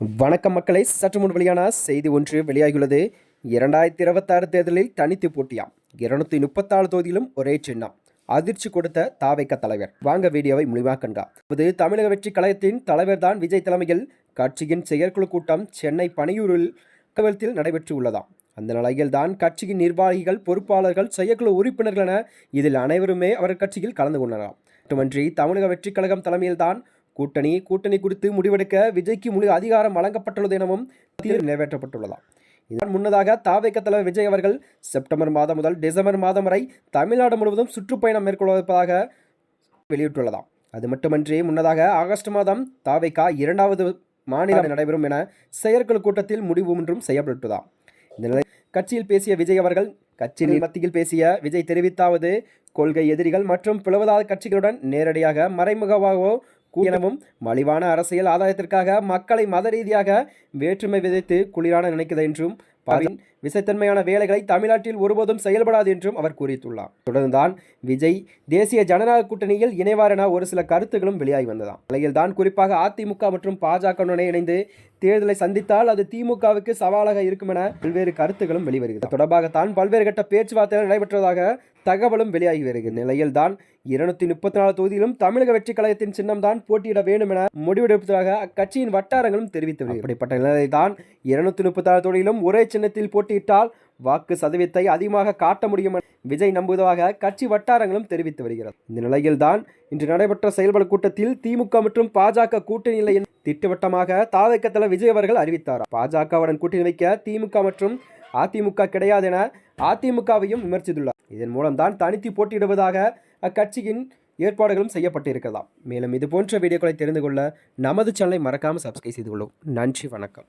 வணக்கம் மக்களை சற்று முன் வெளியான செய்தி ஒன்று வெளியாகியுள்ளது. இரண்டாயிரத்தி இருபத்தாறு தேர்தலில் தனித்து போட்டியாம். இருநூத்தி முப்பத்தாறு தொகுதியிலும் ஒரே சின்னம். அதிர்ச்சி கொடுத்த தாவைக்க தலைவர். வாங்க வீடியோவை முழுமையாக கண்டா இது தமிழக வெற்றி கழகத்தின் தலைவர் தான் விஜய் தலைமையில் கட்சியின் செயற்குழு கூட்டம் சென்னை பனையூரில் கவலத்தில் நடைபெற்று உள்ளதாம். அந்த நிலையில் தான் கட்சியின் நிர்வாகிகள் பொறுப்பாளர்கள் செயற்குழு உறுப்பினர்கள் என இதில் அனைவருமே அவர் கட்சியில் கலந்து கொண்டனர். மட்டுமன்றி தமிழக வெற்றி கழகம் தலைமையில்தான் கூட்டணி கூட்டணி குறித்து முடிவெடுக்க விஜய்க்கு முழு அதிகாரம் வழங்கப்பட்டுள்ளது எனவும் தீர்வு நிறைவேற்றப்பட்டுள்ளதாம். இதன் முன்னதாக தாவேக்க தலைவர் விஜய் அவர்கள் செப்டம்பர் மாதம் முதல் டிசம்பர் மாதம் வரை தமிழ்நாடு முழுவதும் சுற்றுப்பயணம் மேற்கொள்வதற்காக வெளியிட்டுள்ளதாம். அது மட்டுமன்றி முன்னதாக ஆகஸ்ட் மாதம் தாவேக்கா இரண்டாவது மாநிலம் நடைபெறும் என செயற்குழு கூட்டத்தில் முடிவு ஒன்றும் செய்யப்பட்டுள்ளதாம். இந்த நிலை கட்சியில் பேசிய விஜய் அவர்கள் கட்சியின் மத்தியில் பேசிய விஜய் தெரிவித்தாவது கொள்கை எதிரிகள் மற்றும் பிளவதாத கட்சிகளுடன் நேரடியாக மறைமுகமாகவோ எனவும் மலிவான அரசியல் ஆதாயத்திற்காக மக்களை மத ரீதியாக வேற்றுமை விதைத்து குளிரான நினைக்கிறது என்றும் விசைத்தன்மையான வேலைகளை தமிழ்நாட்டில் ஒருபோதும் செயல்படாது என்றும் அவர் கூறியுள்ளார். தொடர்ந்துதான் விஜய் தேசிய ஜனநாயக கூட்டணியில் இணைவார் என ஒரு சில கருத்துகளும் வெளியாகி வந்ததாம். நிலையில் தான் குறிப்பாக அதிமுக மற்றும் பாஜகவுடன் இணைந்து தேர்தலை சந்தித்தால் அது திமுகவுக்கு சவாலாக இருக்கும் என பல்வேறு கருத்துகளும் வெளிவருகிறது. தொடர்பாகத்தான் பல்வேறு கட்ட பேச்சுவார்த்தைகள் நடைபெற்றதாக தகவலும் வெளியாகி வருகிறது. நிலையில் தான் இருநூத்தி முப்பத்தி நாலு தொகுதியிலும் தமிழக வெற்றி கழகத்தின் சின்னம் தான் போட்டியிட வேண்டும் என முடிவெடுப்பதாக அக்கட்சியின் வட்டாரங்களும் தெரிவித்து வருகிறது. அப்படிப்பட்ட நிலையை தான் இருநூத்தி முப்பத்தி நாலு தொகுதியிலும் ஒரே சின்னத்தில் போட்டியிட்டால் வாக்கு சதவீதத்தை அதிகமாக காட்ட முடியும் என விஜய் நம்புவதாக கட்சி வட்டாரங்களும் தெரிவித்து வருகிறது. இந்த நிலையில் தான் இன்று நடைபெற்ற செயல்பட கூட்டத்தில் திமுக மற்றும் பாஜக கூட்டணி நிலையின் திட்டவட்டமாக தாவக்கத்தல விஜய் அவர்கள் அறிவித்தார். பாஜகவுடன் கூட்டணி வைக்க திமுக மற்றும் அதிமுக கிடையாது என அதிமுகவையும் விமர்சித்துள்ளார். இதன் மூலம்தான் தனித்து போட்டியிடுவதாக அக்கட்சியின் ஏற்பாடுகளும் செய்யப்பட்டிருக்கலாம். மேலும் இது போன்ற வீடியோக்களை தெரிந்து கொள்ள நமது சேனலை மறக்காமல் சப்ஸ்கிரைப் செய்து கொள்ளும் நன்றி வணக்கம்.